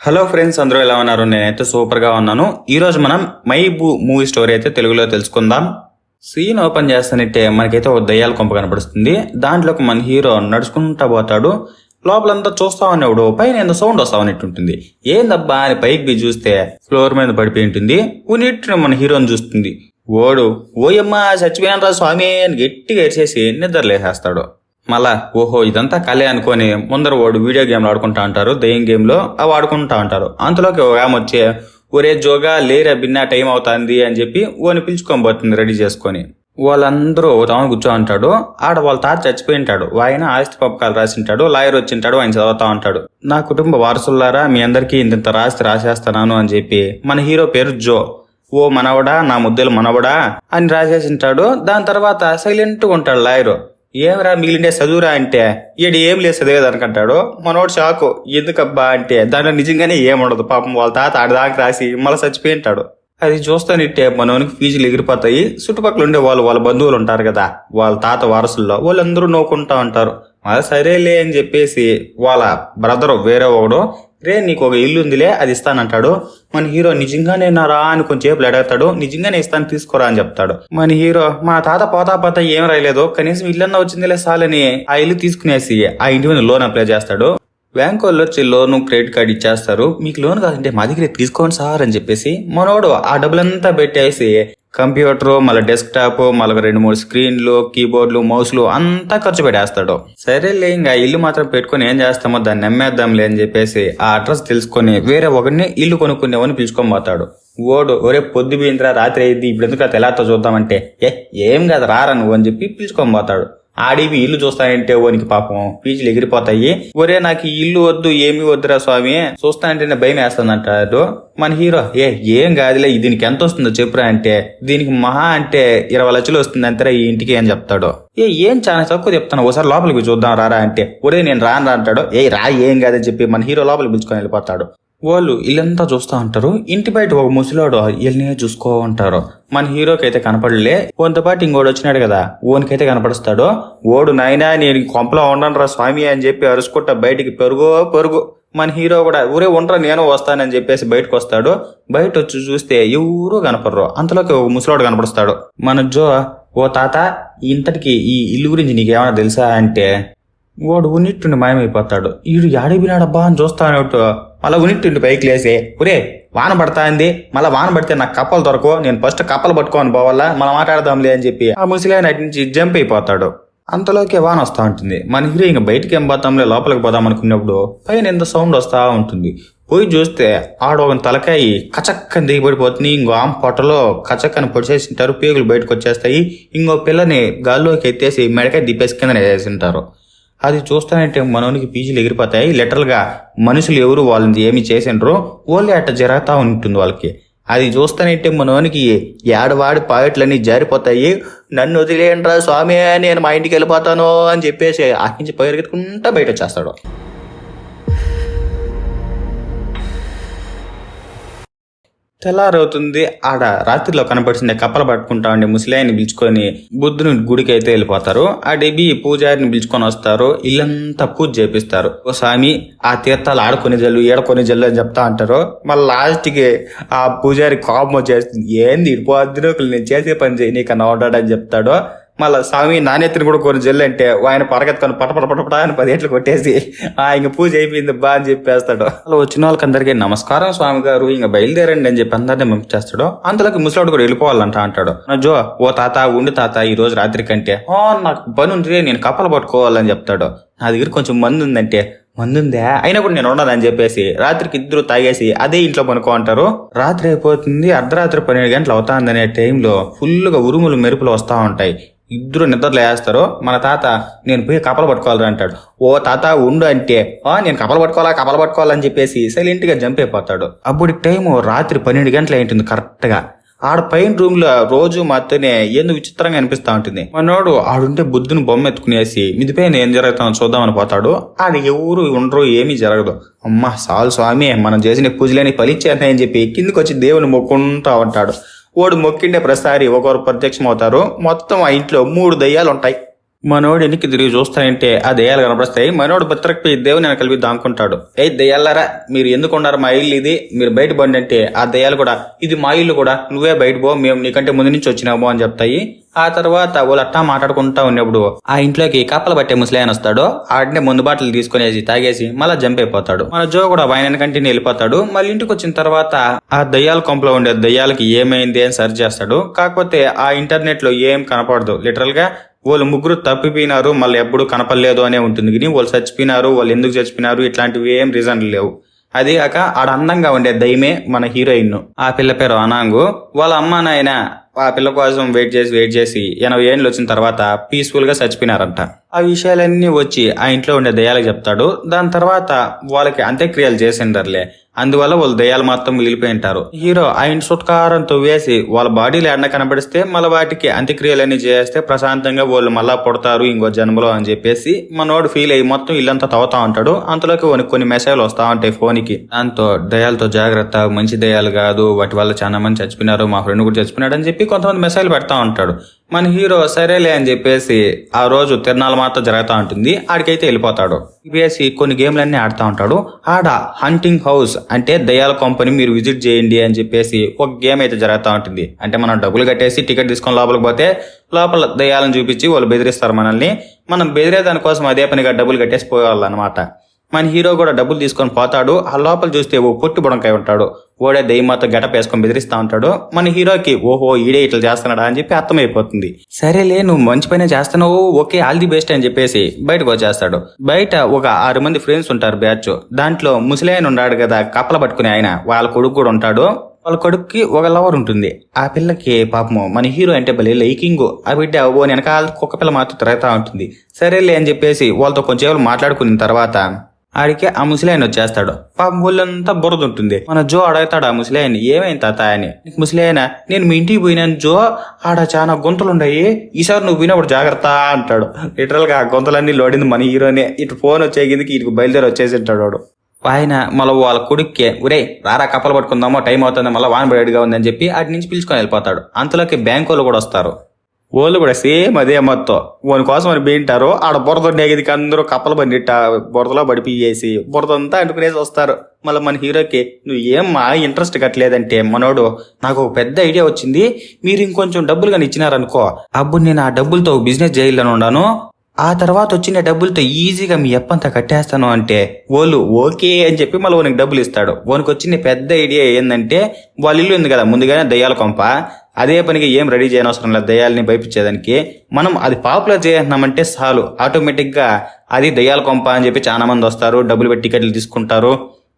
Hello friends అందరూ ఎలా ఉన్నారు? నేనైతే సూపర్గా ఉన్నాను. ఈ రోజు మనం మై బూ మూవీ స్టోరీ అయితే తెలుగులో తెలుసుకుందాం. సీన్ ఓపెన్ చేస్తానంటే మనకైతే ఒక దయ్యాల కొంప కనపడుతుంది. దాంట్లోకి మన హీరో నడుచుకుంటా పోతాడు. లోపలంతా చూస్తా ఉన్నప్పుడు పైన ఏదో సౌండ్ వస్తా ఉన్నట్టు ఉంటుంది. ఏందబ్బా అని పైకి చూస్తే ఫ్లోర్ మీద పడిపోయి ఉంటుంది. ఉన్నట్టు మన హీరోని చూస్తుంది. ఓడు ఓయమ్మా చచ్చిపోయాను రా స్వామి అని గట్టిగా ఎరిచేసి నిద్రలేసేస్తాడు. మళ్ళా ఓహో ఇదంతా కలే అనుకొని ముందర వాడు వీడియో గేమ్లు ఆడుకుంటా ఉంటారు దెయ్యం గేమ్లో అవి ఆడుకుంటా ఉంటారు అంతలోకి ఒక ఆమె వచ్చి ఒరే జోగా లేరా బిన్నా టైం అవుతుంది అని చెప్పి ఓని పిలుచుకొని పోతుంది రెడీ చేసుకొని. వాళ్ళందరూ తాను కూర్చో ఉంటాడు ఆడ వాళ్ళ తాత చచ్చిపోయి ఉంటాడు. ఆయన ఆస్తి పప్పకాలు రాసింటాడు లాయర్ వచ్చింటాడు ఆయన చదువుతా ఉంటాడు. నా కుటుంబ వారసులారా మీ అందరికీ ఇంత రాసి రాసేస్తున్నాను అని చెప్పి మన హీరో పేరు జో. ఓ మనవడా నా ముద్దలు మనవడా అని రాసేసింటాడు దాని తర్వాత సైలెంట్గా ఉంటాడు లాయరు. ఏమరా మిగిలిండే చదువురా అంటే? ఈడు ఏం లేదు చదివేది అనుకుంటాడు మనోడు షాకు ఎందుకబ్బా అంటే? దాంట్లో నిజంగానే ఏముండదు పాపం వాళ్ళ తాత ఆడదాకా రాసి మళ్ళీ చచ్చిపోయి ఉంటాడు. అది చూస్తానిట్టే మనోనికి ఫీజులు ఎగిరిపోతాయి. చుట్టుపక్కల ఉండే వాళ్ళు వాళ్ళ బంధువులు ఉంటారు కదా. వాళ్ళ తాత వారసుల్లో వాళ్ళందరూ నవ్వుకుంటా ఉంటారు. అది సరేలే అని చెప్పేసి వాళ్ళ బ్రదర్ వేరే ఒకడు రే నీకు ఒక ఇల్లు ఉందిలే అది ఇస్తానంటాడు. మన హీరో నిజంగానే నారా అని కొంచెంసేపు అడగతాడు నిజంగానే ఇస్తాను తీసుకోరా అని చెప్తాడు. మన హీరో మా తాత పోతా పోతా ఏం రాయలేదు కనీసం ఇల్లన్నా వచ్చిందిలే సాలని ఆ ఇల్లు తీసుకునేసి ఆ ఇంటి మీద లోన్ అప్లై చేస్తాడు. బ్యాంక్ వాళ్ళు వచ్చి లోన్ క్రెడిట్ కార్డు ఇచ్చేస్తారు. మీకు లోన్ కాదంటే మా దగ్గర తీసుకోండి సార్ అని చెప్పేసి మనోడు ఆ డబ్బులంతా పెట్టేసి కంప్యూటర్ మళ్ళీ డెస్క్టాప్ మళ్ళీ రెండు మూడు స్క్రీన్లు కీబోర్డ్లు మౌస్లు అంతా ఖర్చు పెట్టేస్తాడు. సరేలే ఇంకా ఇల్లు మాత్రం పెట్టుకొని ఏం చేస్తామో దాన్ని నమ్మేద్దాంలే అని చెప్పేసి ఆ అడ్రస్ తెలుసుకొని వేరే ఒకరిని ఇల్లు కొనుక్కునేవని పిలుచుకొని పోతాడు. ఓడు ఒరే పొద్దు పోయిందిరా రాత్రి అయింది ఇప్పుడు ఎందుకు తెలాతో చూద్దామంటే? ఏ ఏం కాదు రారా నువ్వు అని చెప్పి పిలుచుకొని పోతాడు. ఆడివి ఇల్లు చూస్తానంటే ఓనికి పాపం. పీజీలు ఎగిరిపోతాయి. ఒరే నాకు ఈ ఇల్లు వద్దు ఏమి వద్దురా స్వామి? చూస్తానంటే భయం వేస్తుంది అంటాడు మన హీరో ఏ ఏం కాదులే దీనికి ఎంత వస్తుందో చెప్పురా అంటే దీనికి మహా అంటే ఇరవై లక్షలు వస్తుంది అంతరా ఈ ఇంటికి అని చెప్తాడు. ఏ ఏం చాలా తక్కువ చెప్తాను ఒకసారి లోపలికి చూద్దాం రారా అంటే. ఒరే నేను రాను రా అంటాడు. ఏ రా ఏం కాదని చెప్పి మన హీరో లోపలికి పిలుచుకొని వెళ్ళిపోతాడు. వాళ్ళు ఇల్లంతా చూస్తూ ఉంటారు. ఇంటి బయట ఒక ముసలాడు ఇల్లునే చూసుకో ఉంటారు మన హీరోకి అయితే కనపడలే. ఓన్తో పాటు వచ్చినాడు కదా ఓనికైతే కనపడుస్తాడు. ఓడు నాయనా నేను కొంపలో ఉండను రా స్వామి అని చెప్పి అరుచుకుంటా బయటికి పెరుగు పెరుగు. మన హీరో కూడా ఊరే ఉండరా నేను వస్తానని చెప్పేసి బయటకు వస్తాడు బయట వచ్చి చూస్తే ఎవరూ కనపడరు. అంతలోకి ఒక ముసలాడు కనపడుస్తాడు. మన జో ఓ తాత ఇంతటికి ఈ ఇల్లు గురించి నీకేమైనా తెలుసా? అంటే వాడు ఉన్నిట్టుండి మాయమైపోతాడు. ఈడు యాడిపోయినాడబ్బా అని చూస్తానట్టు మళ్ళా ఉన్నిట్టుండి పైకి లేసి ఒరే వాన పడతాంది మళ్ళీ వాన పడితే నాకు కప్పలు దొరకవు నేను ఫస్ట్ కప్పలు పట్టుకొని పోవాలా మనం మాట్లాడదాంలే అని చెప్పి ఆ ముసలాయన అటు నుంచి జంప్ అయిపోతాడు. అంతలోకే వాన వస్తా ఉంటుంది. మన హీరో ఇంకా బయటికి ఏం పోతాంలే లోపలికి పోదాం అనుకున్నప్పుడు పైన ఎంత సౌండ్ వస్తా ఉంటుంది. పోయి చూస్తే ఆడ ఒక తలకాయ కచక్కని దిగిపడిపోతుంది. ఇంకో ఆమె పొట్టలో కచక్కని పొడిచేసింటారు పేగులు బయటకు వచ్చేస్తాయి. ఇంకో పిల్లని గాల్లోకి ఎత్తేసి మెడకాయ దిప్పేసి కింద వేసింటారు అది చూస్తానంటే మనోనికి పీజీలు ఎగిరిపోతాయి. లిటరల్గా మనుషులు ఎవరు వాళ్ళని ఏమి చేసిండ్రో ఓన్లీ అట్ట జరుగుతూ ఉంటుంది వాళ్ళకి. అది చూస్తానంటే మనోనికి ఏడవాడి పాయట్లన్నీ జారిపోతాయి. నన్ను వదిలేయండిరా స్వామి నేను మా ఇంటికి వెళ్ళిపోతాను అని చెప్పేసి అక్కడి నుంచి పరిగెత్తుకుంటా బయట వచ్చేస్తాడు తెల్లారవుతుంది ఆడ రాత్రిలో కనపడిచిన కప్పలు పట్టుకుంటా ఉండే ముసలాయిని పిలుచుకొని బుద్ధుని గుడికి అయితే వెళ్ళిపోతారు. ఆ డెబి పూజారిని పిలుచుకొని వస్తారు. ఇల్లంతా పూజ చేపిస్తారు. ఓ స్వామి ఆ తీర్థాలు ఆడుకొని జల్లు ఏడకొని జల్లు అని చెప్తా అంటారు. మళ్ళీ లాస్ట్కి ఆ పూజారి కోపం వచ్చేస్తుంది. ఏంది ఇడిపోద్దును నేను చేసే పని చేయి నీకన్నా అని చెప్తాడో. మళ్ళీ స్వామి నాణ్యతను కూడా కొన్ని జల్లు అంటే ఆయన పరగెత్తుకొని పట పట పట పది అని పదేట్లు కొట్టేసి ఆ ఇంక పూజ అయిపోయింది బా అని చెప్పేస్తాడు. అలా వచ్చిన వాళ్ళకి అందరికీ నమస్కారం. స్వామి గారు ఇంకా బయలుదేరండి అని చెప్పి అందరినీ పంపించేస్తాడు. అంతలోకి ముసలాడు కూడా వెళ్ళిపోవాలంట అంటాడు. "నా జో ఓ తాత ఉండి తాత ఈ రోజు రాత్రి కంటే. నాకు పని ఉంది నేను కప్పలు పట్టుకోవాలని చెప్తాడు. నా దగ్గర కొంచెం మంది ఉందంటే మందుందా? అయినా కూడా నేను ఉండదని చెప్పేసి రాత్రికి ఇద్దరు తాగేసి అదే ఇంట్లో పనుకో అంటారు రాత్రి అయిపోతుంది అర్ధరాత్రి పన్నెండు గంటలు అవుతాందనే టైంలో ఫుల్గా ఉరుములు మెరుపులు వస్తూ ఉంటాయి. ఇద్దరు నిద్రలు వేస్తారు మన తాత నేను పోయి కపలు పట్టుకోవాలి అంటాడు. ఓ తాత ఉండు అంటే "ఆ, నేను కపలు పట్టుకోవాలా కపలు పట్టుకోవాలని చెప్పేసి సైలెంట్గా జంప్ అయిపోతాడు. అప్పుడు టైం రాత్రి పన్నెండు గంటలు అయింటుంది కరెక్ట్గా. ఆడ పైన రూమ్లో రోజు మాత్రమే ఎందుకు విచిత్రంగా అనిపిస్తా ఉంటుంది. మనోడు ఆడుంటే బుద్ధుని బొమ్మ ఎత్తుకునేసి మిదిపైన ఏం జరుగుతుందో చూద్దామని పోతాడు. ఆడ ఎవరు ఉండరు ఏమీ జరగదు. అమ్మా సాల్ స్వామి మనం చేసిన పూజలని ఫలిచ్చేస్తాయని చెప్పి కిందికి వచ్చి దేవుని మొక్కుంటా ఉంటాడు. ఓడు మొక్కిండే ప్రసారి ఒకరు ప్రత్యక్షం అవుతారు మొత్తం ఆ ఇంట్లో మూడు దయ్యాలు ఉంటాయి మనోడు ఎనికి తిరిగి చూస్తానంటే ఆ దయ్యాలు కనపడతాయి. మనోడు బతిరకపోయి దేవుని నేను కలిపి దాంకుంటాడు. ఏ దయ్యాలారా మీరు ఎందుకు ఉన్నారు మా ఇల్లు ఇది? మీరు బయట బండి అంటే ఆ దయ్యాలు కూడా ఇది మా ఇల్లు కూడా నువ్వే బయట పో మేము నీకంటే ముందు నుంచి వచ్చినాము అని చెప్తాయి. ఆ తర్వాత వాళ్ళు అట్టా మాట్లాడుకుంటా ఉన్నప్పుడు ఆ ఇంట్లోకి కప్పలు పట్టే ముసలాయన వస్తాడు. ఆడనే ముందు బాటలు తీసుకునేసి తాగేసి మళ్ళీ జంప్ అయిపోతాడు. మన జో కూడా వాయన కంటిన్యూ వెళ్ళిపోతాడు. మళ్ళీ ఇంటికి వచ్చిన తర్వాత ఆ దయ్యాల కొంపలో ఉండే దయ్యాలకి ఏమైంది అని సెర్చ్ చేస్తాడు. కాకపోతే ఆ ఇంటర్నెట్లో ఏం కనపడదు. లిటరల్గా వాళ్ళు ముగ్గురు తప్పిపోయినారు మళ్ళీ ఎప్పుడు కనపడలేదు అనే ఉంటుంది. కానీ వాళ్ళు చచ్చిపోయినారు వాళ్ళు ఎందుకు చచ్చిపోయినారు ఇట్లాంటివి ఏం రీజన్లు లేవు. అది కాక ఆడ అందంగా ఉండే దయమే మన హీరోయిన్ ఆ పిల్ల పేరు అనాంగు. వాళ్ళ అమ్మ నాయన ఆ పిల్ల కోసం వెయిట్ చేసి వెయిట్ చేసి ఎనభై ఏళ్ళు వచ్చిన తర్వాత పీస్ఫుల్గా చచ్చిపోయినారంట. ఆ విషయాలన్నీ వచ్చి ఆ ఇంట్లో ఉండే దయ్యాలకు చెప్తాడు. దాని తర్వాత వాళ్ళకి అంత్యక్రియలు చేసిండర్లే అందువల్ల వాళ్ళు దయ్యాలు మొత్తం మిగిలిపోయి ఉంటారు. హీరో ఆయన సుట్కారంతో వేసి వాళ్ళ బాడీలు ఎండ కనబడిస్తే మళ్ళీ వాటికి అంత్యక్రియలన్నీ చేస్తే ప్రశాంతంగా వాళ్ళు మళ్ళా పుడతారు ఇంకో జన్మలో అని చెప్పేసి మనోడు ఫీల్ అయ్యి మొత్తం ఇల్లంతా తవ్వుతా ఉంటాడు. అంతలోకి వానికి కొన్ని మెసేజ్లు వస్తా ఉంటాయి ఫోన్కి. దాంతో దయాలతో జాగ్రత్త మంచి దయాలు కాదు వాటి వల్ల చాలా మంది చచ్చిపోయినారు మా ఫ్రెండ్ కూడా చచ్చిపోయినాడు అని చెప్పి కొంతమంది మెసేజ్లు పెడతా ఉంటాడు. మన హీరో సరేలే అని చెప్పేసి ఆ రోజు తిరణాల మాత్రం జరుగుతూ ఉంటుంది. ఆడికైతే వెళ్ళిపోతాడు. వేసి కొన్ని గేమ్లన్నీ ఆడుతూ ఉంటాడు. ఆడ హంటింగ్ హౌస్ అంటే దయాల కంపెనీ మీరు విజిట్ చేయండి అని చెప్పేసి ఒక గేమ్ అయితే జరుగుతూ ఉంటుంది. అంటే మనం డబ్బులు కట్టేసి టికెట్ తీసుకొని లోపలికి పోతే లోపల దయాలను చూపించి వాళ్ళు బెదిరిస్తారు మనల్ని. మనం బెదిరే దానికోసం అదే పనిగా డబ్బులు కట్టేసి పోయేవాళ్ళనమాట. మన హీరో కూడా డబ్బులు తీసుకొని పోతాడు ఆ లోపల చూస్తే ఓ పొట్టి బుడంకాయ ఉంటాడు. ఓడే దయ్యమాతో గెటప్ వేసుకొని బెదిరిస్తా ఉంటాడు. మన హీరోకి ఓహో ఈడే ఇట్లా చేస్తున్నాడా అని చెప్పి అర్థమైపోతుంది. సరేలే నువ్వు మంచి పైన చేస్తున్నావు ఓకే ఆల్ ది బెస్ట్ అని చెప్పేసి బయటకు వచ్చేస్తాడు. బయట ఒక ఆరు మంది ఫ్రెండ్స్ ఉంటారు బ్యాచ్. దాంట్లో ముసలాయన ఉన్నాడు కదా కప్పలు పట్టుకునే ఆయన. వాళ్ళ కొడుకు కూడా ఉంటాడు. వాళ్ళ కొడుక్కి ఒక లవర్ ఉంటుంది. ఆ పిల్లకి పాపము మన హీరో అంటే భలే లైకింగ్. ఆ బిడ్డ ఓ వెనకాల కుక్క పిల్ల మాత్రం తిరుగుతూ ఉంటుంది. సరేలే అని చెప్పేసి వాళ్ళతో కొంచెం మాట్లాడుకున్న తర్వాత ఆడికి ఆ ముసలాయన వచ్చేస్తాడు. పాపం ఊళ్ళంతా బురద ఉంటుంది మన జో అడుగుతాడు ఆ ముసలాయన ఏమైంది తాత అని? ముసలాయన నేను మీ ఇంటికి పోయినాను జో ఆడ చాలా గుంతలు ఉన్నాయి ఈసారి నువ్వు పోయినప్పుడు జాగ్రత్త అంటాడు. లిటరల్గా ఆ గుంతలన్నీ లోడింది మన హీరోనే. ఇటు ఫోన్ వచ్చేకిందికి ఇటు బయలుదేరి వచ్చేసి ఉంటాడు వాడు. ఆయన మళ్ళీ వాళ్ళ కొడుక్కి ఒరే రారా కప్పలు పట్టుకుందామో టైం అవుతుంది మళ్ళీ వాన్ బయటగా ఉందని చెప్పి అటు నుంచి పిలుచుకొని వెళ్ళిపోతాడు. అంతలోకి బ్యాంక్ వాళ్ళు కూడా వస్తారు. వాళ్ళు కూడా సేమ్ అదే మొత్తం. వాని కోసం అని బీంటారు ఆడ బురద ఉండేది అందరూ కప్పలు బండిట్ట బురదలో పడిపియేసి బురద అంతా అంటుకునేసి వస్తారు. మళ్ళీ మన హీరోకి నువ్వు ఏం మా ఇంట్రెస్ట్ కట్టలేదంటే మనోడు నాకు ఒక పెద్ద ఐడియా వచ్చింది. మీరు ఇంకొంచెం డబ్బులు కానీ ఇచ్చినారనుకో అప్పుడు నేను ఆ డబ్బులతో బిజినెస్ చేయాలని ఉన్నాను ఆ తర్వాత వచ్చిన డబ్బులతో ఈజీగా మీ ఎప్పంతా కట్టేస్తాను అంటే వాళ్ళు ఓకే అని చెప్పి మళ్ళీ వానికి డబ్బులు ఇస్తాడు. వానికి వచ్చిన పెద్ద ఐడియా ఏంటంటే వాళ్ళ ఇల్లు ఉంది కదా ముందుగానే దయ్యాల కొంప. అదే పనికి ఏం రెడీ చేయనవసరం లేదు. దయ్యాలని భయపించేదానికి మనం అది పాపులర్ చేస్తున్నామంటే చాలు. ఆటోమేటిక్గా అది దయ్యాల కొంప అని చెప్పి చాలా మంది వస్తారు. డబ్బులు పెట్టి టికెట్లు తీసుకుంటారు.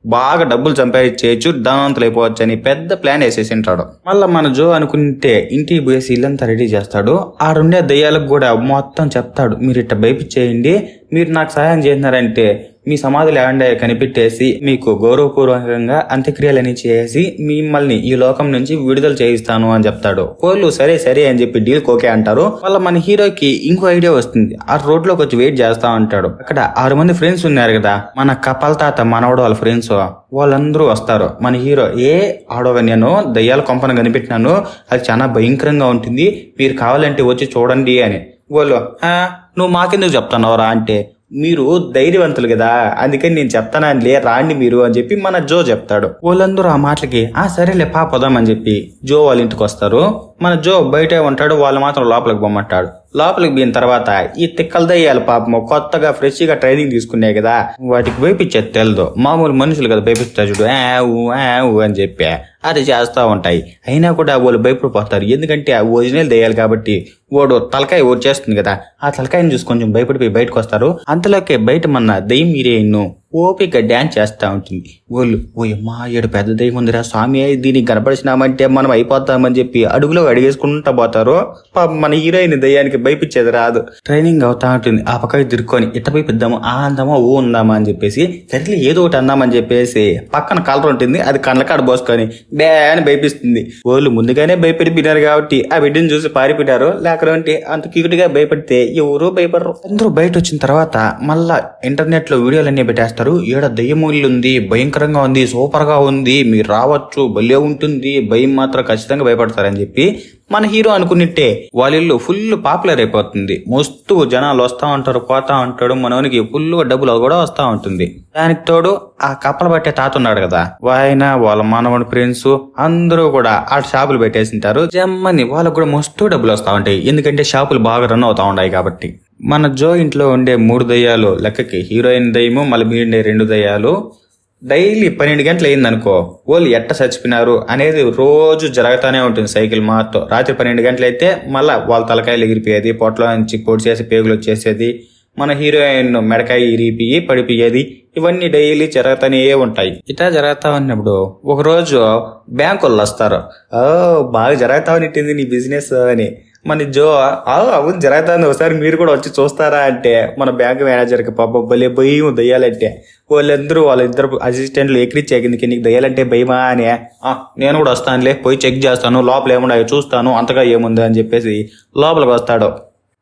బాగా డబ్బులు సంపాదించేయచ్చు. ధనవంతులు అయిపోవచ్చు అని పెద్ద ప్లాన్ వేసేసి ఉంటాడు. మళ్ళీ మన జో అనుకుంటే ఇంటికి పోయేసి ఇల్లంతా రెడీ చేస్తాడు. ఆడుండే దయ్యాలకు కూడా మొత్తం చెప్తాడు. మీరు ఇట్ట భయపించేయండి. మీరు నాకు సహాయం చేసినారంటే మీ సమాధులు ఏమండే కనిపెట్టేసి మీకు గౌరవపూర్వకంగా అంత్యక్రియలని చేసి మిమ్మల్ని ఈ లోకం నుంచి విడుదల చేయిస్తాను అని చెప్తాడు. వాళ్ళు సరే సరే అని చెప్పి డీల్ ఓకే అంటారు. వాళ్ళ మన హీరోకి ఇంకో ఐడియా వస్తుంది. ఆ రోడ్లోకి వచ్చి వెయిట్ చేస్తా ఉంటాడు అక్కడ ఆరు మంది ఫ్రెండ్స్ ఉన్నారు కదా మన కపల్ తాత మనవడు వాళ్ళ ఫ్రెండ్స్ వాళ్ళందరూ వస్తారు. మన హీరో ఏ ఆడోగా నేను దయ్యాల కొంపన కనిపెట్టినాను. అది చాలా భయంకరంగా ఉంటుంది. మీరు కావాలంటే వచ్చి చూడండి అని. వాళ్ళు నువ్వు మాకెందుకు చెప్తున్నావురా అంటే మీరు ధైర్యవంతులు కదా అందుకని నేను చెప్తానని లే రాండి మీరు అని చెప్పి మన జో చెప్తాడు. వాళ్ళందరూ ఆ మాటలకి ఆ సరేలే పా పోదామని చెప్పి జో వాళ్ళ ఇంటికి వస్తారు. మన జో బయటే ఉంటాడు వాళ్ళు మాత్రం లోపలికి పొమ్మంటాడు లోపలికి పోయిన తర్వాత ఈ తిక్కల దయ్యాలు పాపము కొత్తగా ఫ్రెష్గా ట్రైనింగ్ తీసుకున్నాయి కదా. వాటికి భయపించేది తెలదు. మామూలు మనుషులు కదా వేపిస్తా చూడు. ఆ ఊ, అని చెప్పి అది చేస్తూ ఉంటాయి. అయినా కూడా వాళ్ళు భయపడిపోతారు. ఎందుకంటే ఆ ఒరిజినల్ దయ్యాలు కాబట్టి వాడు తలకాయ వచ్చేస్తుంది కదా. ఆ తలకాయని చూసి కొంచెం భయపడిపోయి బయటకు వస్తారు. అంతలోకే బయట మన దయ్యం ఇరేయన్ను ఓపిక డ్యాన్స్ చేస్తూ ఉంటుంది. వాళ్ళు ఓ అమ్మా ఏడు పెద్ద దయ్యం ఉందిరా స్వామి దీనికి కనపడిచినామంటే మనం అయిపోతామని చెప్పి అడుగులో అడిగేసుకుంటా పోతారు మన హీరోయిన్ దయ్యానికి భయపించేది రాదు. ట్రైనింగ్ అవుతా ఉంటుంది. ఆ పక్కకి తిరుక్కొని ఇట్ట భయపిద్దాము ఆ అందామా ఓ ఉందామా అని చెప్పేసి సరిగ్గా ఏదో ఒకటి అందామని చెప్పేసి పక్కన కలర్ ఉంటుంది. అది కళ్ళకాడ పోసుకొని బే అని భయపిస్తుంది. వాళ్ళు ముందుగానే భయపడిపోయినారు కాబట్టి ఆ బిడ్డను చూసి పారిపోయినారు. లేకపోతే అంత క్యూట్గా భయపడితే ఎవరు భయపడరు. అందరూ బయట వచ్చిన తర్వాత మళ్ళా ఇంటర్నెట్లో వీడియోలన్నీ పెట్టేస్తారు చేస్తారు ఈడ దయ్యమూల్య ఉంది భయంకరంగా ఉంది సూపర్గా ఉంది మీరు రావచ్చు భలే ఉంటుంది భయం మాత్రం ఖచ్చితంగా భయపడతారని చెప్పి మన హీరో అనుకున్నట్టే వాళ్ళిల్లు ఫుల్ పాపులర్ అయిపోతుంది. మస్తు జనాలు వస్తా ఉంటారు పోతా ఉంటాడు మనవనికి ఫుల్ డబ్బులు కూడా వస్తా ఉంటుంది. దానికి తోడు ఆ కప్పలు పట్టే తాత ఉన్నాడు కదా ఆయన వాళ్ళ మానవుడి ఫ్రెండ్స్ అందరూ కూడా ఆ షాపులు పెట్టేసింటారు జమ్మని వాళ్ళకు కూడా మస్తు డబ్బులు వస్తా ఉంటాయి. ఎందుకంటే షాపులు బాగా రన్ అవుతా ఉన్నాయి కాబట్టి. మన జో ఇంట్లో ఉండే మూడు దయ్యాలు లెక్కకి హీరోయిన్ దయ్యము మళ్ళీ ఉండే రెండు దయ్యాలు. డైలీ పన్నెండు గంటలు అయిందనుకో వాళ్ళు ఎట్ట చచ్చిపోయినారు అనేది రోజు జరగతానే ఉంటుంది సైకిల్ మాతో రాత్రి పన్నెండు గంటలు అయితే మళ్ళీ వాళ్ళ తలకాయలు ఎగిరిపోయేది పొట్టలో నుంచి పొడి చేసి పేగులు వచ్చేసేది మన హీరోయిన్ మెడకాయ ఇరిపి పడిపోయేది ఇవన్నీ డైలీ జరుగుతూనే ఉంటాయి. ఇట్లా జరుగుతా ఉన్నప్పుడు ఒకరోజు బ్యాంకు వాళ్ళు వస్తారు. ఓ బాగా జరుగుతా ఉన్నట్టింది నీ బిజినెస్ అని. మన జో అవును జరుగుతుంది ఒకసారి మీరు కూడా వచ్చి చూస్తారా అంటే మన బ్యాంక్ మేనేజర్కి పాప భలే భయం దయ్యాలంటే. వాళ్ళందరూ వాళ్ళిద్దరు అసిస్టెంట్లు ఎక్కిరిచ్చే కిందకి నీకు దయ్యాలంటే భయమా అని. నేను కూడా వస్తానులే పోయి చెక్ చేస్తాను లోపల ఏముండో చూస్తాను అంతగా ఏముంది అని చెప్పేసి లోపలికి వస్తాడు.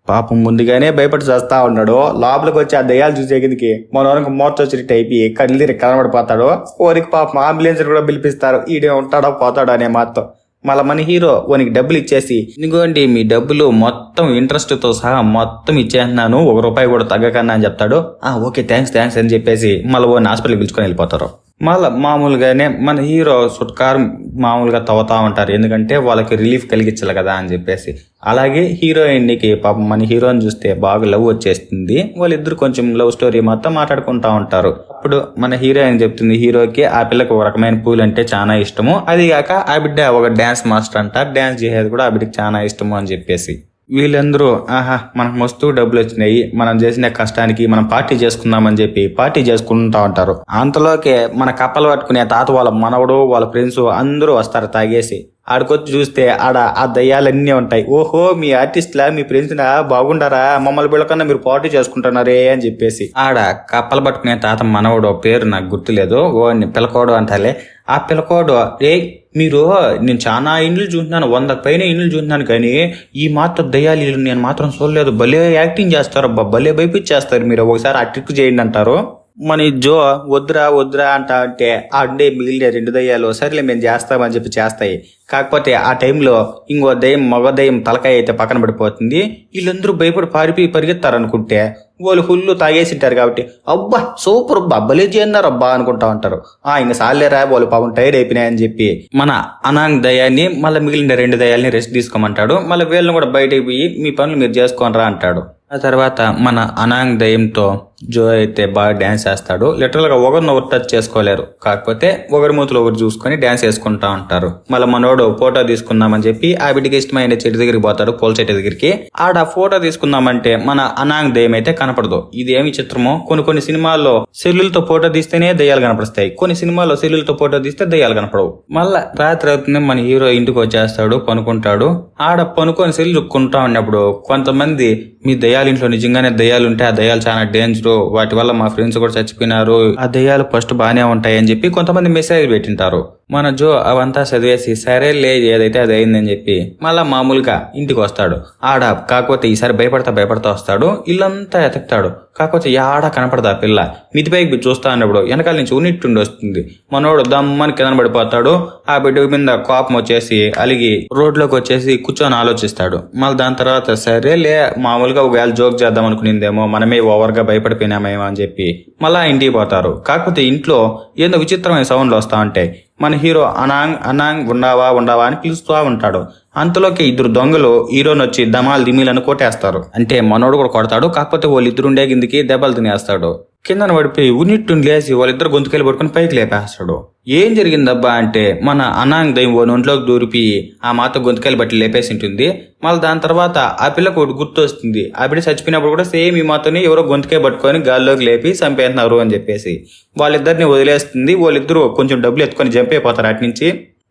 పాపం ముందుగానే భయపడి చేస్తా ఉన్నాడు. లోపలికి వచ్చి ఆ దయ్యాలు చూసే మన వరకు మోర్చ వచ్చినట్టు అయిపోయి కళ్ళు కనబడిపోతాడు. ఓరికి పాపం అంబులెన్స్ కూడా పిలిపిస్తారు. ఈడే ఉంటాడో పోతాడో అనే మాత్రం. మళ్ళీ మన హీరో వానికి డబ్బులు ఇచ్చేసి ఇదిగోండి మీ డబ్బులు మొత్తం ఇంట్రెస్ట్తో సహా మొత్తం ఇచ్చేస్తున్నాను ఒక రూపాయి కూడా తగ్గకన్నా అని చెప్తాడు. ఆ ఓకే థ్యాంక్స్ థ్యాంక్స్ అని చెప్పేసి మళ్ళీ ఓ హాస్పిటల్కి పిలుచుకొని వెళ్ళిపోతారు. మళ్ళీ మామూలుగానే మన హీరో సుట్కార్ మామూలుగా తవ్వుతూ ఉంటారు. ఎందుకంటే వాళ్ళకి రిలీఫ్ కలిగించాలి కదా అని చెప్పేసి. అలాగే హీరోయిన్కి పాపం మన హీరోని చూస్తే బాగా లవ్ వచ్చేస్తుంది. వాళ్ళిద్దరు కొంచెం లవ్ స్టోరీ మొత్తం మాట్లాడుకుంటా ఉంటారు. అప్పుడు మన హీరోయిన్ చెప్తుంది హీరోకి ఆ పిల్లకి ఒక రకమైన పూలు అంటే చాలా ఇష్టము. అది కాక ఆ బిడ్డ ఒక డ్యాన్స్ మాస్టర్ అంట. డ్యాన్స్ చేసేది కూడా ఆ బిడ్డకి చాలా ఇష్టము అని చెప్పేసి. వీళ్ళందరూ ఆహా మనకు మస్తు డబ్బులు వచ్చినాయి మనం చేసిన కష్టానికి మనం పార్టీ చేసుకుందామని చెప్పి పార్టీ చేసుకుంటా ఉంటారు. అంతలోకే మన కప్పలు పట్టుకునే తాత వాళ్ళ మనవడు వాళ్ళ ఫ్రెండ్స్ అందరూ వస్తారు తాగేసి. ఆడికొచ్చి చూస్తే ఆడ ఆ దయ్యాలన్నీ ఉంటాయి. ఓహో మీ ఆర్టిస్ట్లా మీ ఫ్రెండ్స్ బాగుండారా మమ్మల్ని బిళ్ళకన్నా మీరు పార్టీ చేసుకుంటున్నారే అని చెప్పేసి. ఆడ కప్పలు పట్టుకునే తాత మనవడు పేరు నాకు గుర్తులేదు. ఓ పిలకోడు అంటాలే. ఆ పిలకోడు ఏ మీరు నేను చాలా ఇండ్లు చూస్తున్నాను వంద పైన ఇండ్లు చూస్తున్నాను కానీ ఈ మాత్రం దయ్యాలు నేను మాత్రం చూడలేదు. భలే యాక్టింగ్ చేస్తారు అబ్బా భలే భయపించేస్తారు మీరు. ఒకసారి ఆ ట్రిక్ చేయండి అంటారు. మన ఈ జో వద్దురా వద్దురా అంటా అంటే ఆడే మిగిలిన రెండు దయ్యాలు సరేలే మేము చేస్తామని చెప్పి చేస్తాయి. కాకపోతే ఆ టైంలో ఇంకో దయ్యం మగ దయ్యం తలకాయ అయితే పక్కన పడిపోతుంది. వీళ్ళందరూ భయపడి పారిపోయి పరిగెత్తారనుకుంటే వాళ్ళు ఫుల్లు తాగేసింటారు కాబట్టి అబ్బా సూపర్ అబ్బా భలే చేయన్నారు అబ్బా అనుకుంటా ఉంటారు. ఆ ఇంక సాలేరా వాళ్ళు పాపం టైర్ అయిపోయినాయని చెప్పి మన అనాంగ్ దయాన్ని మళ్ళీ మిగిలిన రెండు దయాల్ని రెస్ట్ తీసుకోమంటాడు. మళ్ళీ వీళ్ళని కూడా బయటకు పోయి మీ పనులు మీరు చేసుకోనరా అంటాడు. ఆ తర్వాత మన అనాంగ్ దయంతో జో అయితే బాగా డ్యాన్స్ వేస్తాడు లిటరల్గా ఒకరిని ఒకరు టచ్ చేసుకోలేరు. కాకపోతే ఒకరి మూతులు ఒకరు చూసుకొని డ్యాన్స్ వేసుకుంటా ఉంటారు. మళ్ళీ మనోడు ఫోటో తీసుకుందామని చెప్పి ఆ బిడ్డకి ఇష్టమైన చెట్టు దగ్గరికి పోతాడు పూల చెట్టు దగ్గరికి. ఆడ ఫోటో తీసుకుందామంటే మన అనాంగ్ దయ్యం అయితే కనపడదు. ఇది ఏమి చిత్రమో? కొన్ని కొన్ని సినిమాల్లో సెల్లులతో ఫోటో తీస్తేనే దయ్యాలు కనపడతాయి. కొన్ని సినిమాల్లో సెల్లులతో ఫోటో తీస్తే దయ్యాలు కనపడవు. మళ్ళా రాత్రి అవుతుంది మన హీరో ఇంటికి వచ్చేస్తాడు పనుకుంటాడు. ఆడ పనుకొని సెల్లు కొంటా ఉన్నప్పుడు కొంతమంది మీ దయ్యాలు ఇంట్లో నిజంగానే దయ్యాలు ఉంటే ఆ దయ్యాలు చాలా డేంజర్ వాటి వల్ల మా ఫ్రెండ్స్ కూడా చచ్చిపోయినారు. ఆ దెయ్యాలు ఫస్ట్ బాగానే ఉంటాయని చెప్పి కొంతమంది మెసేజ్ పెట్టింటారు. మన జో అవంతా చదివేసి సరేలే ఏదైతే అది అయిందని చెప్పి మళ్ళా మామూలుగా ఇంటికి వస్తాడు. ఆడ కాకపోతే ఈసారి భయపడతా భయపడతా వస్తాడు. ఇల్లంతా ఎతకుతాడు. కాకపోతే ఆడ కనపడదా పిల్ల? మితిపైకి చూస్తా అన్నప్పుడు వెనకాల నుంచి ఉన్నిట్టుండి వస్తుంది. మనోడు దమ్మని కింద పడిపోతాడు. ఆ బిడ్డ మీద కోపం వచ్చేసి అలిగి రోడ్లోకి వచ్చేసి కూర్చొని ఆలోచిస్తాడు. మళ్ళీ దాని తర్వాత సరేలే మామూలుగా ఒకవేళ జోక్ చేద్దాం అనుకునిందేమో మనమే ఓవర్గా భయపడిపోయినామేమో అని చెప్పి మళ్ళా ఇంటికి పోతారు. కాకపోతే ఇంట్లో ఏందో విచిత్రమైన సౌండ్లు వస్తా ఉంటాయి. మన హీరో అనాంగ్ అనాంగ్ ఉండవా ఉండవా అని పిలుస్తూ ఉంటాడు. అంతలోకి ఇద్దరు దొంగలు హీరోని వచ్చి దమాల్ దిమీలను కొట్టేస్తారు. అంటే మనోడు కూడా కొడతాడు కాకపోతే వాళ్ళు ఇద్దరు ఉండే కిందికి దెబ్బలు తినేస్తాడు. కిందన పడిపోయి ఉన్నిట్టుని లేచి వాళ్ళిద్దరు గొంతుకెళ్ళి పడుకుని పైకి లేపేస్తాడు. ఏం జరిగిందబ్బా అంటే మన అనాంగ్ దైవం ఒంట్లోకి నొంట్లోకి దూరిపి ఆ మాత గొంతుకెళ్ళి బట్టి లేపేసి ఉంటుంది మళ్ళీ దాని తర్వాత ఆ పిల్లకు ఒకటి గుర్తు వస్తుంది ఆ బిడ్డ చచ్చిపోయినప్పుడు కూడా సేమ్ ఈ మాతని ఎవరో గొంతుకే పట్టుకొని గాల్లోకి లేపి చంపేస్తున్నారు అని చెప్పేసి వాళ్ళిద్దరిని వదిలేస్తుంది. వాళ్ళిద్దరూ కొంచెం డబ్బులు ఎత్తుకొని జంప్ అయిపోతారు అటు నుంచి.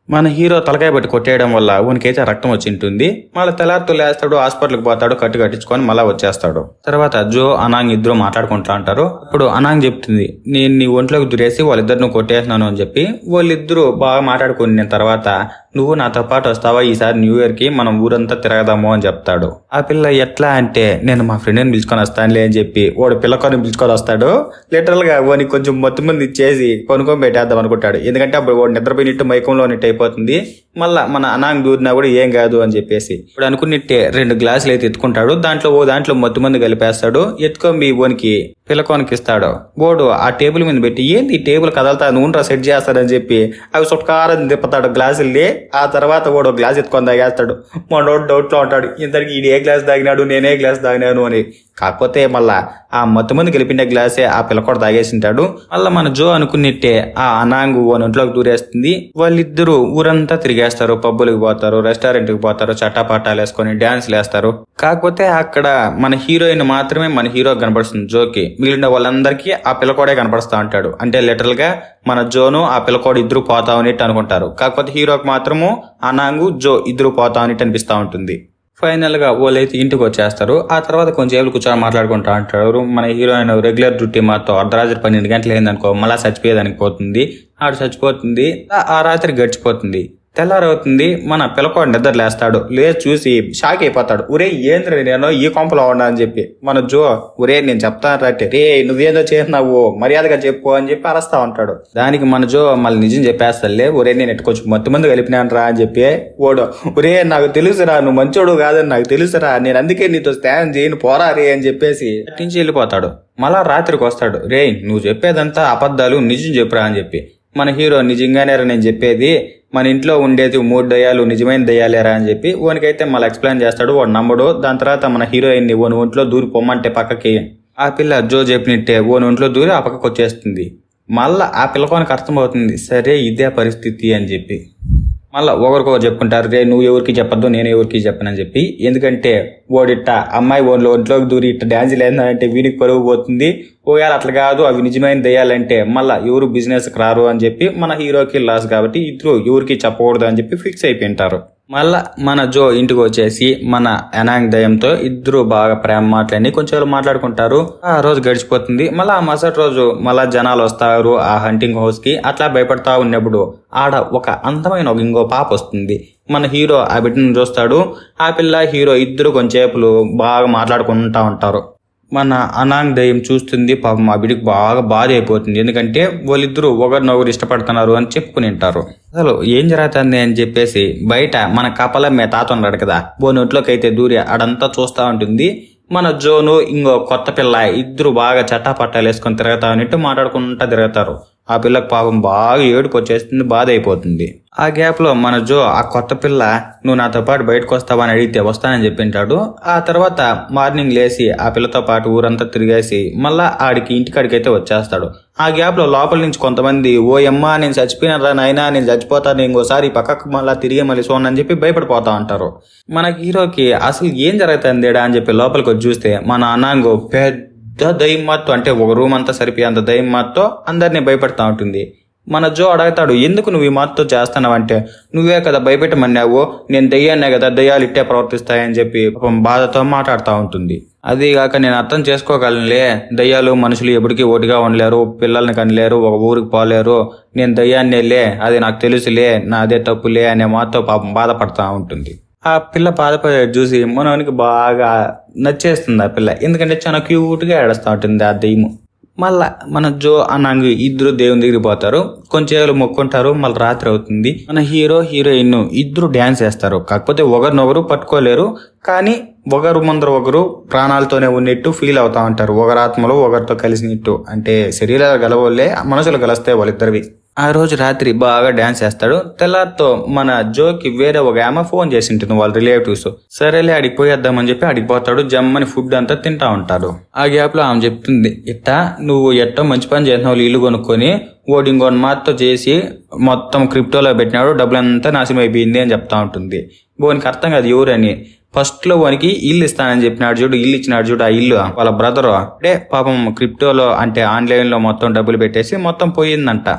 మన హీరో తలకాయ పట్టి కొట్టేయడం వల్ల ఉనికైతే రక్తం వచ్చి ఉంటుంది. మళ్ళీ తెల్లారితో లేస్తాడు హాస్పిటల్కి పోతాడు కట్టు కట్టించుకొని మళ్ళీ వచ్చేస్తాడు. తర్వాత జో అనాంగ్ ఇద్దరు మాట్లాడుకుంటా అంటారు ఇప్పుడు అనాంగ్ చెప్తుంది నేను నీ ఒంట్లోకి దురేసి వాళ్ళిద్దరిని కొట్టేస్తున్నాను అని చెప్పి. వాళ్ళిద్దరూ బాగా మాట్లాడుకున్న తర్వాత నువ్వు నాతో పాటు వస్తావా? ఈసారి న్యూ ఇయర్కి మనం ఊరంతా తిరగదాము అని చెప్తాడు. ఆ పిల్ల ఎట్లా అంటే నేను మా ఫ్రెండ్ని పిలుచుకొని వస్తానులే అని చెప్పి వాడు పిల్లకొని పిలుచుకొని వస్తాడు. లిటరల్గా వాడిని కొంచెం మొత్తం మంది ఇచ్చేసి కొనుక్కొని పెట్టేద్దాం అనుకుంటాడు. ఎందుకంటే అప్పుడు వాడు నిద్రపోయినట్టు మైకంలో ఉన్నట్టు అయిపోతుంది. మళ్ళా మన అనాంగ్ దూరినా కూడా ఏం కాదు అని చెప్పేసి ఇప్పుడు అనుకున్నట్టే రెండు గ్లాసులు అయితే ఎత్తుకుంటాడు. దాంట్లో ఓ దాంట్లో మొత్తం మంది కలిపేస్తాడు. ఎత్తుకొని ఓనికి పిల్లకోనికి ఇస్తాడు. బోర్డు ఆ టేబుల్ మీద పెట్టి ఏంది ఈ టేబుల్ కదలతా? నూనె సెట్ చేస్తాడని చెప్పి అవి సుట్కారం తిప్పుతాడు. గ్లాసుల్ని ఆ తర్వాత వాడు గ్లాస్ ఎత్తుకొని తాగేస్తాడు. మనోడు డౌట్లో ఉంటాడు. ఇంతటికి ఈడు ఏ గ్లాస్ తాగినాడు? నేనే గ్లాస్ తాగినాను అని. కాకపోతే మళ్ళా ఆ మత్తు మంది గెలిపిన గ్లాసే ఆ పిల్లకోడ తాగేసింటాడు. మళ్ళా మన జో అనుకున్నట్టే ఆ అనాంగు ఓ ఒంట్లోకి దూరేస్తుంది. వాళ్ళిద్దరూ ఊరంతా తిరిగేస్తారు. పబ్బులకు పోతారు రెస్టారెంట్కి పోతారు చట్టాపట్టాలు వేసుకొని డాన్స్లు వేస్తారు. కాకపోతే అక్కడ మన హీరోయిన్ మాత్రమే మన హీరో కనపడుతుంది జోకి. మిగిలిన వాళ్ళందరికీ ఆ పిల్లకోడే కనపడుతూ ఉంటాడు. అంటే లిటరల్గా మన జోను ఆ పిల్లకోడు ఇద్దరు పోతా ఉన్నట్టు అనుకుంటారు. కాకపోతే హీరోకి మాత్రము అనాంగు జో ఇద్దరు పోతా ఉన్నట్టు అనిపిస్తూ ఉంటుంది. ఫైనల్గా వాళ్ళు వాళ్ళైతే ఇంటికి వచ్చేస్తారు. ఆ తర్వాత కొంచెం కూర్చొని మాట్లాడుకుంటా ఉంటారు మన హీరోయిన్ రెగ్యులర్ డ్యూటీ మాతో అర్ధరాత్రి పన్నెండు గంటలు అయిందనుకో మళ్ళీ చచ్చిపోయేదానికి పోతుంది. ఆడు చచ్చిపోతుంది. ఆ రాత్రి గడిచిపోతుంది. తెల్లారవుతుంది మన పిల్లకోడు నిద్ర లేస్తాడు. లేచి చూసి షాక్ అయిపోతాడు. ఒరే ఏంద్ర నేను ఈ కొంపలో ఉన్నా అని చెప్పి. మన జో ఒరే నేను చెప్తాను రట్టే రే నువ్వేందో చేసినావు మర్యాదగా చెప్పు అని చెప్పి అరస్తా ఉంటాడు. దానికి మన జో మళ్ళీ నిజం చెప్పేస్తాలే ఒరే నేను ఎట్టుకొచ్చి మొత్తం మంది కలిపినాను రా అని చెప్పి ఓడు. ఒరే నాకు తెలుసురా నువ్వు మంచోడు కాదని నాకు తెలుసురా. నేను అందుకే నీతో స్నానం చేయను పోరా రే అని చెప్పేసి అట్టించి వెళ్ళిపోతాడు. మళ్ళా రాత్రికి వస్తాడు. రే నువ్వు చెప్పేదంతా అబద్ధాలు నిజం చెప్పురా అని చెప్పి. మన హీరో నిజంగానేరా నేను చెప్పేది మన ఇంట్లో ఉండేది మూడు దయ్యాలు నిజమైన దయ్యాలేరా అని చెప్పి ఓనికైతే మళ్ళీ ఎక్స్ప్లెయిన్ చేస్తాడు వాడు నమ్మడు. దాని తర్వాత మన హీరోయిన్ని ఓని ఒంట్లో దూరి పొమ్మంటే పక్కకి ఆ పిల్ల జో చెప్పినట్టే ఓని ఒంట్లో దూరి ఆ పక్కకు వచ్చేస్తుంది. మళ్ళీ ఆ పిల్లకోనికి అర్థమవుతుంది సరే ఇదే పరిస్థితి అని చెప్పి. మళ్ళీ ఒకరికొకరు చెప్పుకుంటారు రే నువ్వు ఎవరికి చెప్పద్దు నేను ఎవరికి చెప్పనని చెప్పి. ఎందుకంటే ఓడిట్ట అమ్మాయి ఓన్లో ఒంట్లోకి దూరి ఇట్ట డ్యాన్స్ లేదంటే వీడికి పరుగు పోతుంది. ఓయాలి అట్లా కాదు అవి నిజమైన దయ్యాలంటే మళ్ళీ ఎవరు బిజినెస్కి రారు అని చెప్పి మన హీరోకి లాస్ కాబట్టి ఇద్దరు ఎవరికి చెప్పకూడదు అని చెప్పి ఫిక్స్ అయిపోయింటారు. మళ్ళా మన జో ఇంటికి వచ్చేసి మన అనాంగ్ దయంతో ఇద్దరు బాగా ప్రేమ మాట్లాడి కొంచెం మాట్లాడుకుంటారు. ఆ రోజు గడిచిపోతుంది. మళ్ళా ఆ మరుసటి రోజు మళ్ళా జనాలు వస్తారు ఆ హంటింగ్ హౌస్కి. అట్లా భయపడతా ఉన్నప్పుడు ఆడ ఒక అందమైన ఒక ఇంకో పాప వస్తుంది. మన హీరో ఆ బిడ్డను చూస్తాడు. ఆ పిల్ల హీరో ఇద్దరు కొంచెంసేపులు బాగా మాట్లాడుకుంటా ఉంటారు. మన అనాంగ్ దయ్యం చూస్తుంది పాపం ఆ బిడ్డకి బాగా బాధ అయిపోతుంది ఎందుకంటే వాళ్ళిద్దరూ ఒకరినొకరు ఇష్టపడుతున్నారు అని చెప్పుకుని ఉంటారు. అసలు ఏం జరుగుతుంది అని చెప్పేసి బయట మన కపల మే తాత ఉన్నాడు కదా ఓ నోట్లోకి అయితే దూరి అడంతా చూస్తూ ఉంటుంది. మన జోను ఇంకో కొత్త పిల్ల ఇద్దరు బాగా చట్టాపట్టాలు వేసుకొని తిరుగుతా ఉన్నట్టు మాట్లాడుకుంటా తిరుగుతారు. ఆ పిల్లకి పాపం బాగా ఏడుపు వచ్చేస్తుంది బాధ అయిపోతుంది ఆ గ్యాప్లో మన జో ఆ కొత్త పిల్ల నువ్వు నాతో పాటు బయటకు వస్తావా అని అడిగితే వస్తానని చెప్పింటాడు. ఆ తర్వాత మార్నింగ్ లేచి ఆ పిల్లతో పాటు ఊరంతా తిరిగేసి మళ్ళా ఆడికి ఇంటికాడికైతే వచ్చేస్తాడు. ఆ గ్యాప్లో లోపల నుంచి కొంతమంది ఓ అమ్మా నేను చచ్చిపోయినరా నాయనా నేను చచ్చిపోతాను ఇంకోసారి పక్కకు మళ్ళా తిరిగి మళ్ళీ సోనని చెప్పి భయపడిపోతా ఉంటారు. మన హీరోకి అసలు ఏం జరుగుతుంది అని చెప్పి లోపలికి వచ్చి చూస్తే మన అనాంగో పెద్ద దయ్యం మాత్తో అంటే ఒక రూమ్ అంతా సరిపోయే అంత దయ్యం అందరినీ భయపెడతా ఉంటుంది. మన జో అడుగుతాడు ఎందుకు నువ్వు ఈ మాత్తో చేస్తున్నావంటే? నువ్వే కదా భయపెట్టమన్నావు. నేను దయ్యాన్నే కదా దయ్యాలు ఇట్టే ప్రవర్తిస్తాయని చెప్పి పాపం బాధతో మాట్లాడుతూ ఉంటుంది. అది కాక నేను అర్థం చేసుకోగలనులే. దయ్యాలు మనుషులు ఎప్పటికీ ఓటిగా ఉండలేరు పిల్లల్ని కనలేరు ఒక ఊరికి పోలేరు. నేను దయ్యాన్నే లే అది నాకు తెలుసులే నా అదే తప్పులే అనే మాతో పాపం బాధపడతా ఉంటుంది. ఆ పిల్ల బాధపడే చూసి మనోనికి బాగా నచ్చేస్తుంది ఆ పిల్ల. ఎందుకంటే చాలా క్యూట్గా ఏడుస్తూ ఉంటుంది ఆ దెయ్యము మళ్ళా మన జో అన్నాంగి ఇద్దరు దేవుని దగ్గరికి పోతారు. కొంచెం మొక్కుంటారు. మళ్ళీ రాత్రి అవుతుంది. మన హీరో హీరోయిన్ ఇద్దరు డ్యాన్స్ చేస్తారు. కాకపోతే ఒకరినొకరు పట్టుకోలేరు. కానీ ఒకరు ముందర ఒకరు ప్రాణాలతోనే ఉన్నట్టు ఫీల్ అవుతా ఉంటారు. ఒకరు ఆత్మలో ఒకరితో కలిసినట్టు. అంటే శరీరాలు గలవలే మనసులు కలిస్తే వాళ్ళిద్దరివి. ఆ రోజు రాత్రి బాగా డ్యాన్స్ చేస్తాడు. తెల్లారితో మన జోకి వేరే ఒక ఆమె ఫోన్ చేసి ఉంటుంది వాళ్ళ రిలేటివ్స్. సరేలే అడిగి పోయేద్దామని చెప్పి అడిగి పోతాడు. జమ్మని ఫుడ్ అంతా తింటా ఉంటాడు. ఆ గ్యాప్లో ఆమె చెప్తుంది ఇట్ట నువ్వు ఎట్టో మంచి పని చేసినావు ఇల్లు కొనుక్కొని ఓడి మాతో చేసి మొత్తం క్రిప్టోలో పెట్టినాడు. డబ్బులంతా నాశనం అయిపోయింది అని చెప్తా ఉంటుంది. బోనికి అర్థం కాదు ఎవరని. ఫస్ట్లో వానికి ఇల్లు ఇస్తానని చెప్పినాడు చూడు ఇల్లు ఇచ్చినాడు చూడు ఆ ఇల్లు వాళ్ళ బ్రదరు అంటే పాపం క్రిప్టోలో అంటే ఆన్లైన్లో మొత్తం డబ్బులు పెట్టేసి మొత్తం పోయిందంట.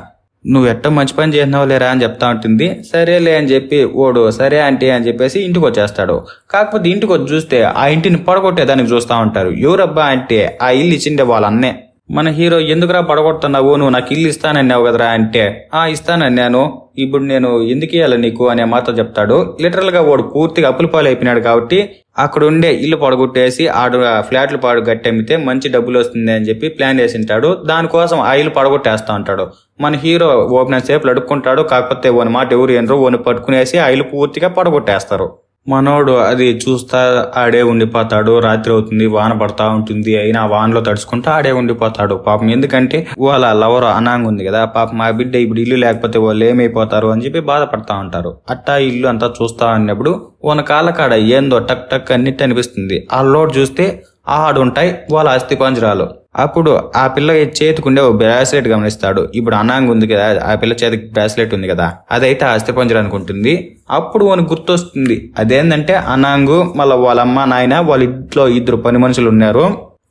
నువ్వు ఎట్ట మంచి పని చేసినావు లేరా అని చెప్తా ఉంటుంది సరేలే అని చెప్పి ఓడు సరే ఆంటీ అని చెప్పేసి ఇంటికి వచ్చేస్తాడు. కాకపోతే ఇంటికి వచ్చి చూస్తే ఆ ఇంటిని పడగొట్టేదానికి చూస్తా ఉంటారు. ఎవరబ్బా అంటే ఆ ఇల్లు ఇచ్చిండే వాళ్ళ అన్నే. మన హీరో ఎందుకురా పడగొడుతున్నావు? నువ్వు నాకు ఇల్లు ఇస్తానన్నావు కదరా అంటే. ఆ ఇస్తానన్నాను. ఇప్పుడు నేను ఎందుకు ఇవ్వాలి నీకు అనే మాట చెప్తాడు. లిటరల్గా వాడు పూర్తిగా అప్పుల పాలు అయిపోయినాడు కాబట్టి అక్కడ ఉండే ఇల్లు పడగొట్టేసి ఆడు ఫ్లాట్లు పాడు గట్టెమ్మితే మంచి డబ్బులు వస్తుంది అని చెప్పి ప్లాన్ చేసి ఉంటాడు. దానికోసం ఆ ఇల్లు పడగొట్టేస్తా ఉంటాడు. మన హీరో ఓపెన్ సేపు అడుక్కుంటాడు. కాకపోతే ఓని మాట ఎవరు ఎనరు ఓని పట్టుకునేసి ఆ ఇల్లు పూర్తిగా పడగొట్టేస్తారు. మనోడు అది చూస్తా ఆడే ఉండిపోతాడు. రాత్రి అవుతుంది వాన పడతా ఉంటుంది. అయినా వానలో తడుచుకుంటా ఆడే ఉండిపోతాడు. పాపం ఎందుకంటే వాళ్ళ లవర్ అనాంగ్ ఉంది కదా. పాపం మా బిడ్డ ఇప్పుడు ఇల్లు లేకపోతే వాళ్ళు ఏమైపోతారు అని చెప్పి బాధపడతా ఉంటారు. అట్టా ఇల్లు అంతా చూస్తా ఉన్నప్పుడు వాళ్ళ కాళ్ళకాడ ఏందో టక్ టక్ అన్నిటి అనిపిస్తుంది. ఆ లోడ్ చూస్తే ఆడుంటాయి వాళ్ళ అస్థి పంజరాలు. అప్పుడు ఆ పిల్ల చేతికుండే ఓ బ్రాస్లెట్ గమనిస్తాడు. ఇప్పుడు అనాంగ్ ఉంది కదా ఆ పిల్ల చేతికి బ్రాస్లెట్ ఉంది కదా అదైతే అస్థిపంజరం అనుకుంటుంది. ఉంటుంది అప్పుడు వానికి గుర్తొస్తుంది. అదేంటంటే అనాంగు మళ్ళీ వాళ్ళ అమ్మ నాయన వాళ్ళ ఇంట్లో ఇద్దరు పని మనుషులు ఉన్నారు.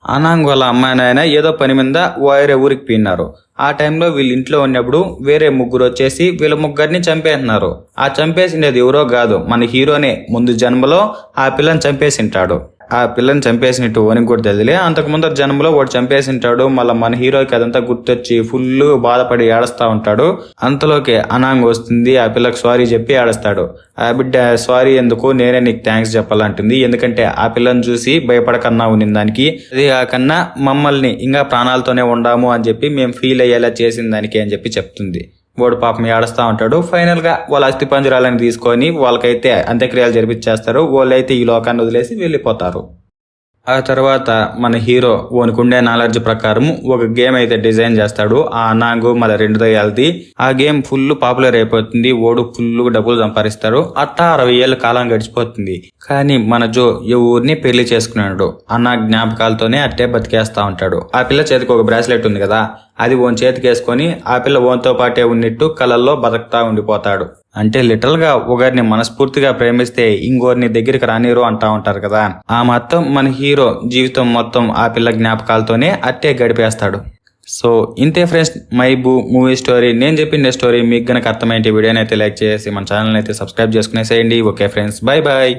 అనాంగ్ వాళ్ళ అమ్మ నాయన ఏదో పని మీద వేరే ఊరికి పోయినారు. ఆ టైంలో వీళ్ళ ఇంట్లో ఉన్నప్పుడు వేరే ముగ్గురు వచ్చేసి వీళ్ళ ముగ్గురిని చంపేస్తున్నారు. ఆ చంపేసిండేది ఎవరో కాదు మన హీరోనే. ముందు జన్మలో ఆ పిల్లని చంపేసింటాడు. ఆ పిల్లని చంపేసినట్టు ఓనికి కూడా తెలియలే అంతకు ముందర జన్మలో వాడు చంపేసింటాడు మళ్ళీ మన హీరోకి అదంతా గుర్తొచ్చి ఫుల్ బాధపడి ఏడుస్తా ఉంటాడు. అంతలోకి అనాంగ్ వస్తుంది ఆ పిల్లకి సారీ చెప్పి ఏడుస్తాడు. ఆ బిడ్డ సారీ ఎందుకు? నేనే నీకు థ్యాంక్స్ చెప్పాలంటుంది. ఎందుకంటే ఆ పిల్లని చూసి భయపడకన్నా ఉన్న దానికి. అది కాకన్నా మమ్మల్ని ఇంకా ప్రాణాలతోనే ఉండాము అని చెప్పి మేము ఫీల్ అయ్యేలా చేసిన దానికి అని చెప్పి చెప్తుంది. వాడు పాపం ఏడుస్తూ ఉంటాడు. ఫైనల్గా వాళ్ళ అస్థి పంజరాలను తీసుకొని వాళ్ళకైతే అంత్యక్రియలు జరిపించేస్తారు. వాళ్ళైతే ఈ లోకాన్ని వదిలేసి వెళ్ళిపోతారు. ఆ తర్వాత మన హీరో ఓనుకుండే నాలెడ్జ్ ప్రకారం ఒక గేమ్ అయితే డిజైన్ చేస్తాడు. ఆ నాంగు మళ్ళీ రెండు దయ్యాలది. ఆ గేమ్ ఫుల్ పాపులర్ అయిపోతుంది. ఓడు ఫుల్ డబ్బులు సంపాదిస్తారు అట్టా అరవై ఏళ్ళ కాలం గడిచిపోతుంది. కానీ మన జో ఎవరిని పెళ్ళి చేసుకున్నాడు. అన్న జ్ఞాపకాలతోనే అట్టే బతికేస్తా ఉంటాడు. ఆ పిల్ల చేతికి ఒక బ్రాస్లెట్ ఉంది కదా. అది ఓన్ చేతికేసుకొని ఆ పిల్ల ఓన్తో పాటే ఉన్నట్టు కలల్లో బతకతా ఉండిపోతాడు. అంటే లిటరల్గా ఒకరిని మనస్ఫూర్తిగా ప్రేమిస్తే ఇంకోరిని దగ్గరికి రానిరు అంటా ఉంటారు కదా. ఆ మొత్తం మన హీరో జీవితం మొత్తం ఆ పిల్ల జ్ఞాపకాలతోనే అట్టే గడిపేస్తాడు. సో ఇంతే friends my boo movie story. నేను చెప్పిన స్టోరీ మీకు గనక అర్థమైంటే వీడియోని అయితే లైక్ చేసి మన ఛానల్ అయితే subscribe చేసుకునేసేయండి. Okay friends bye bye